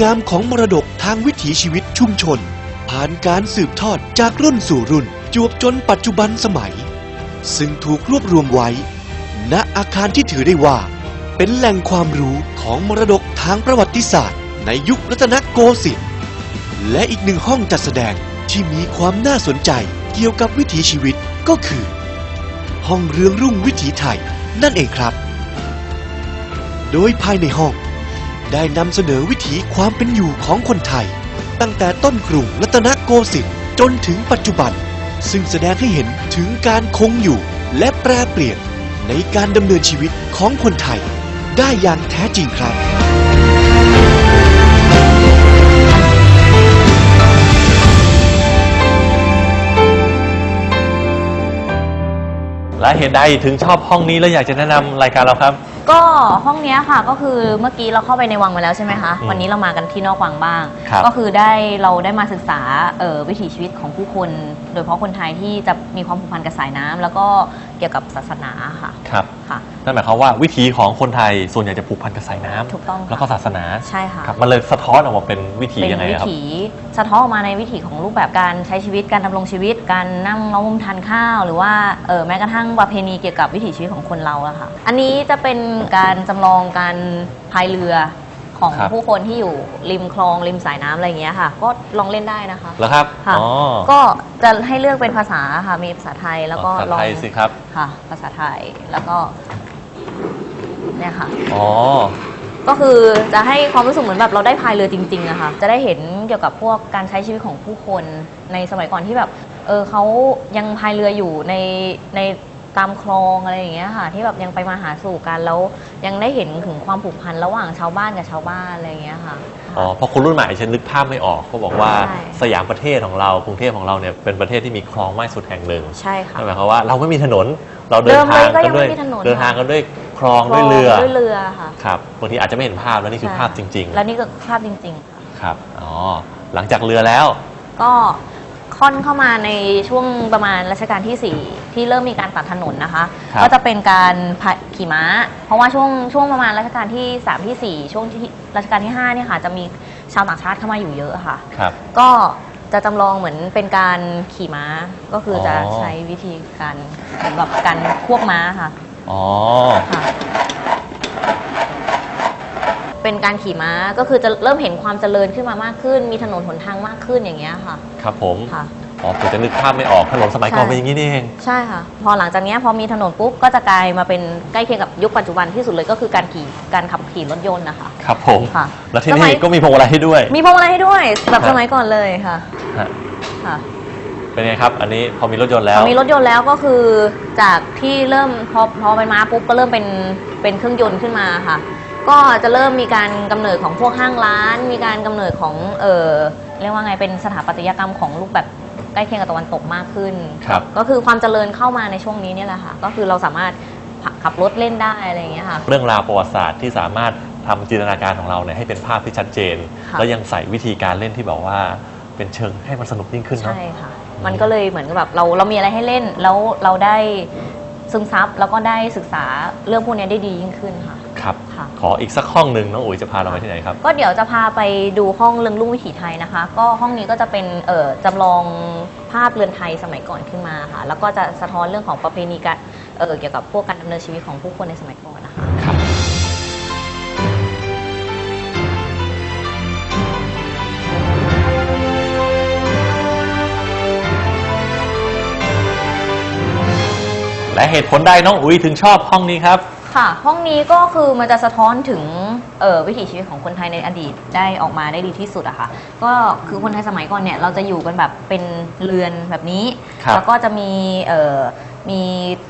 งามของมรดกทางวิถีชีวิตชุมชน ผ่านการสืบทอดจากรุ่นสู่รุ่นจวบจนปัจจุบันสมัย ซึ่งถูกรวบรวมไว้ ณอาคารที่ถือได้ว่า เป็นแหล่งความรู้ของมรดกทางประวัติศาสตร์ ในยุครัตนโกสินทร์และอีกหนึ่งห้องจัดแสดงที่มีความน่าสนใจเกี่ยวกับวิถีชีวิตก็คือ ห้องเรืองรุ่งวิถีไทยนั่นเองครับ โดยภายในห้อง ได้นำเสนอวิถีความเป็นอยู่ของคนไทย ตั้งแต่ต้นกรุงรัตนโกสินทร์จนถึงปัจจุบัน ซึ่งแสดงให้เห็นถึงการคงอยู่และแปรเปลี่ยนในการดำเนินชีวิตของคนไทย ได้อย่างแท้จริงครับ และเหตุใดถึงชอบห้องนี้แล้วอยากจะแนะนำรายการเราครับ ก็ห้องเนี้ยค่ะก็คือเมื่อกี้เราเข้าไปในวังมาแล้วใช่ไหมคะอืมวันนี้เรามากันที่นอกวังบ้าง ครับก็คือได้เราได้มาศึกษาเอ่อวิถีชีวิตของผู้คน โดยเฉพาะคนไทยที่จะมีความผูกพันกับสายน้ำแล้วก็เกี่ยวกับศาสนาค่ะครับ ค่ะ นั่นหมายความว่าวิถีของคนไทยส่วนใหญ่จะผูกพันกับสายน้ำถูกต้องค่ะแล้วก็ศาสนาใช่ค่ะครับมันเลยสะท้อนออกมาเป็นวิถีเป็นยังไงวิครับ ถีสะท้อนออกมาในวิถีของรูปแบบการใช้ชีวิตการดำรงชีวิต การนั่งล้อมวงทานข้าว หรือว่าเออแม้กระทั่งประเพณีเกี่ยวกับวิถีชีวิตของคนเราอะค่ะ อันนี้จะเป็นการจำลองการพายเรือของครับ ผู้คนที่อยู่ริมคลองริมสายน้ำอะไรอย่างเงี้ยค่ะ ก็ลองเล่นได้นะคะ แล้วครับค่ะ อ๋อก็จะให้เลือกเป็นภาษาค่ะมีภาษาไทยแล้วก็ภาษาลองไทยสิครับ ค่ะ ภาษาไทยแล้วก็ เนี่ยค่ะ อ๋อ ก็คือจะให้ความรู้สึกเหมือนแบบเราได้พายเรือจริงๆอะค่ะ จะได้เห็นเกี่ยวกับพวกการใช้ชีวิตของผู้คนในสมัยก่อนที่แบบ เออเขายังพายเรืออยู่ในในตามคลองอะไรอย่างเงี้ยค่ะ ที่แบบยังไปมาหาสู่กันแล้วยังได้เห็นถึงความผูกพันระหว่างชาวบ้านกับชาวบ้านอะไรอย่างเงี้ยค่ะ อ๋อเพราะคนรุ่นใหม่ฉันนึกภาพไม่ออกเขาบอกว่าใช่ สยามประเทศของเรากรุงเทพของเราเนี่ยเป็นประเทศที่มีคลองมากสุดแห่งหนึ่งใช่ค่ะ นั่นหมายความว่าเราไม่มีถนนเราเดินเดิมทางเลยก็กัยันงด้วยไม่มีถนน เดินทางค่ะกันด้วย คลองด้วยเรือด้วยเรือค่ะครับบางทีอาจจะไม่เห็นภาพแล้วนี่คือใช่ภาพจริงแล้วนี่ก็ภาพจริงๆค่ะๆครับอ๋อหลังจากเรือแล้ว ก็ค่อนเข้ามาในช่วงประมาณรัชกาลที่ 4 ที่เริ่มมีการตัดถนนนะคะ ครับ ก็จะเป็นการพาขี่ม้า เพราะว่าช่วงช่วงประมาณรัชกาลที่3ที่4ช่วงที่รัชกาลที่5เนี่ยค่ะจะมีชาวต่างชาติเข้ามาอยู่เยอะค่ะ ครับ ก็จะจำลองเหมือนเป็นการขี่ม้าก็คือออ จะใช้วิธีการเหมือนแบบการควบม้าค่ะ อ๋อ ค่ะ เป็นการขี่ม้าก็คือจะเริ่มเห็นความเจริญขึ้นมามากขึ้น มีถนนหนทางมากขึ้นอย่างเงี้ยค่ะ ครับผมค่ะ อ๋อผมจะนึกภาพไม่ออกถนนสมัยก่อนใช่ เป็นอย่างนี้นี่เองใช่ค่ะ พอหลังจากเนี้ยพอมีถนนปุ๊บก็จะกลายมาเป็นใกล้เคียงกับยุคปัจจุบันที่สุดเลยก็คือการขี่การขับขี่รถยนต์นะคะ ครับผม ค่ะแล้วที่สมันี่ย ก็มีพวงมาลัยให้ด้วย มีพวงมาลัยให้ด้วยแบบครับสมัยก่อนเลยค่ะฮะค่ะ เป็นไงครับ อันนี้พอมีรถยนต์พแล้วอมีรถยนต์แล้วก็คือจากที่เริ่มพอพอเป็นม้าปุ๊บก็เริ่มเป็นเป็นเครื่องยนต์ขึ้นมาค่ะ ก็จะเริ่มมีการกำเนิดของพวกห้างร้าน มีการกำเนิดของเออเรียกว่าไงเป็นสถาปัตยกรรมของรูปแบบใกล้เคียงกับตะวันตกมากขึ้นครับก็คือความเจริญเข้ามาในช่วงนี้เนี่ยแหละค่ะ ก็คือเราสามารถขับรถเล่นได้อะไรอย่างเงี้ยค่ะ เรื่องราวประวัติศาสตร์ที่สามารถทำจินตนาการของเราเนี่ยให้เป็นภาพที่ชัดเจนค่ะแล้วยังใส่วิธีการเล่นที่แบบว่าเป็นเชิงให้มันสนุกยิ่งขึ้นเนาะใช่ค่ะ มันก็เลยเหมือนกับแบบเราเรามีอะไรให้เล่นแล้วเราได้ซึมซับแล้วก็ได้ศึกษาเรื่องพวกนี้ได้ดียิ่งขึ้นค่ะ ครับ ค่ะ ขออีกสักห้องหนึ่งน้องอุ๋ยจะพาเราไปที่ไหนครับ ก็เดี๋ยวจะพาไปดูห้องเรืองรุ่งวิถีไทยนะคะ ก็ห้องนี้ก็จะเป็นเอ่อจำลองภาพเรือนไทยสมัยก่อนขึ้นมาค่ะ แล้วก็จะสะท้อนเรื่องของประเพณีการเอ่อเกี่ยวกับพวกการดำเนินชีวิตของผู้คนในสมัยก่อนนะคะ และเหตุผลใดน้องอุ๋ยถึงชอบห้องนี้ครับ ค่ะ ห้องนี้ก็คือมันจะสะท้อนถึงเอ่อวิถีชีวิตของคนไทยในอดีตได้ออกมาได้ดีที่สุดอะค่ะ ก็คือคนไทยสมัยก่อนเนี่ยเราจะอยู่กันแบบเป็นเรือนแบบนี้ ครับ แล้วก็จะมีเอ่อมี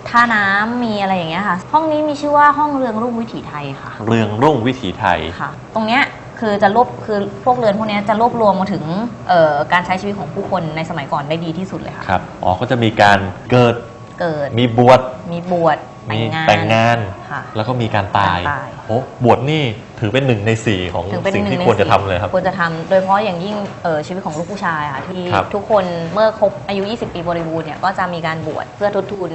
ท่าน้ำมีอะไรอย่างเงี้ยค่ะ ห้องนี้มีชื่อว่าห้องเรืองรุ่งวิถีไทยค่ะ เรืองรุ่งวิถีไทย ค่ะ ตรงเนี้ยคือจะรวบคือพวกเรือนพวกเนี้ยจะรวบรวมมาถึงเอ่อการใช้ชีวิตของผู้คนในสมัยก่อนได้ดีที่สุดเลยค่ะ ครับ อ๋อ ก็จะมีการเกิด เกิด มีบวชมีบวชแต่มีงงานแต่งงาน ค่ะ แล้วก็มีการตายการตาย โอ้บวชนี่ถือเป็นหนึ่งในสี่ของถึงเป็นสิ่งหนึ่ที่งในควรจะสี่ทำเลยครับ ควรจะทำโดยเฉพาะอย่างยิ่งเอ่อชีวิตของลูกผู้ชายค่ะที่ครับทุกคนเมื่อครบอายุ 20 ปีบริบูรณ์เนี่ยก็จะมีการบวชเพื่อทดทุน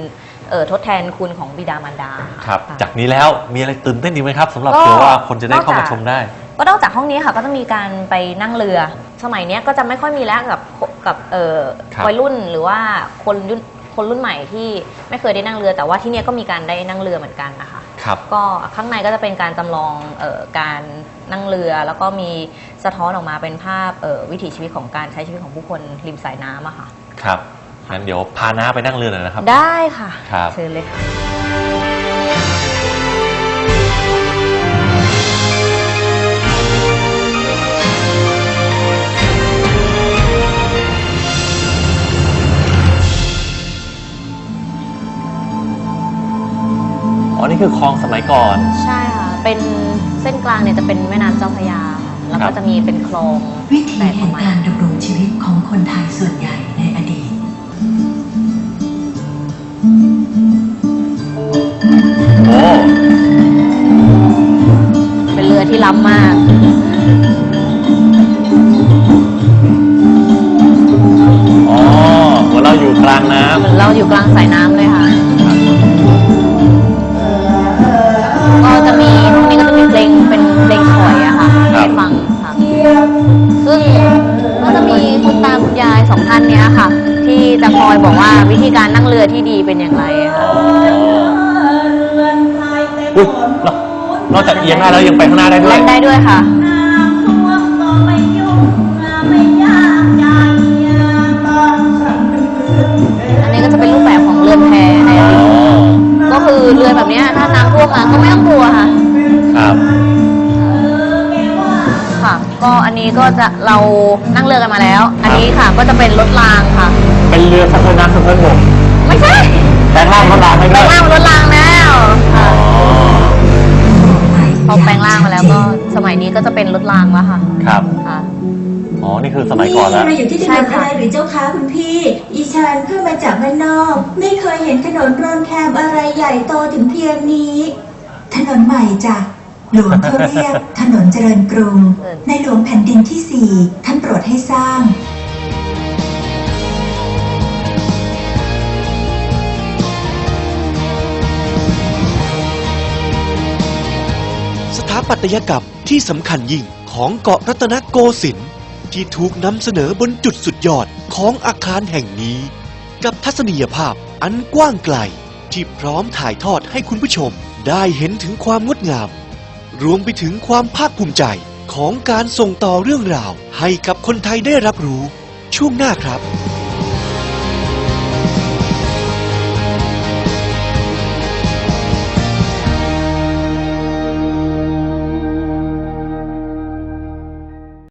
เอ่อทดแทนคุณของบิดามารดาครับะจากนี้แล้วมีอะไรตื่นเต้นอีกไหมครับสำหรับก็เผื่อว่าคนจะได้เข้านอกมาจากชมได้ ก็นอกจากห้องนี้ค่ะก็จะมีการไปนั่งเรือ สมัยเนี้ยก็จะไม่ค่อยมีแล้วกับกับเอ่อครับวัยรุ่นหรือว่าคนรุ่น คนรุ่นใหม่ที่ไม่เคยได้นั่งเรือ แต่ว่าที่เนี้ยก็มีการได้นั่งเรือเหมือนกันนะคะครับก็ข้างในก็จะเป็นการจำลองเออการนั่งเรือ แล้วก็มีสะท้อนออกมาเป็นภาพเออวิถีชีวิตของการใช้ชีวิตของผู้คนริมสายน้ำอะค่ะครับงั้นเดี๋ยวพาน้าไปนั่งเรือหน่อยนะครับ ได้ค่ะครับเชิญเลยค่ะ คือคลองสมัยก่อน ใช่ค่ะ เป็นเส้นกลางเนี่ยจะเป็นแม่น้ำเจ้าพระยาค่ะแล้วครัก็บ จะมีเป็นคลองวิถีแต่ปแห่ระงมาณการดำรงชีวิตของคนไทยส่วนใหญ่ในอดีต โอ้ เป็นเรือที่ล้ำมาก กว่าวิธีการนั่งเรือที่ดีเป็นอย่างไรอะค่ะอุ๊ยนอกนอกจากเอียงได้แล้วยังไปข้างหน้าได้ด้วย เล่นได้ด้วยค่ะ อันนี้ก็จะเป็นรูปแบบของเรือนแพในออ๋อดีตก็คือเรือแบบเนี้ยถ้าน้ำท่วมมาก็ไม่ต้องกลัวค่ะ ครับ ค่ะ ก็อันนี้ก็จะเรานั่งเรือกันมาแล้ว อันนี้ค่ะก็จะเป็นรถรางค่ะ เป็นเรือสะเทินน้ำสะเทินบกไม่ใช่แปลงร่างรถรางให้แปลด้วยงร่างเป็นรถรางแล้วอ๋ค่ะอพอแปลงร่างมาแล้วก็สมัยนี้ก็จะเป็นรถรางแล้วค่ะครับ ค่ะ อ๋อ นี่คือสมัยก่อนแล้วเราอยู่ที่ถนนอะไรหรือเจ้าคะคุณพี่ อีฉันเพิ่งมาจากบ้านนอก ไม่เคยเห็นถนนโรนแคมอะไรใหญ่โตถึงเพียงนี้ ถนนใหม่จ้ะหลวงเขาเรียก ถนนเจริญกรุงเออในหลวงแผ่นดินที่สี่ท่านโปรดให้สร้าง ปัตยกรรมที่สำคัญยิ่งของเกาะรัตนโกสินทร์ที่ถูกนำเสนอบนจุดสุดยอดของอาคารแห่งนี้ กับทัศนียภาพอันกว้างไกล ที่พร้อมถ่ายทอดให้คุณผู้ชมได้เห็นถึงความงดงาม รวมไปถึงความภาคภูมิใจของการส่งต่อเรื่องราวให้กับคนไทยได้รับรู้ ช่วงหน้าครับ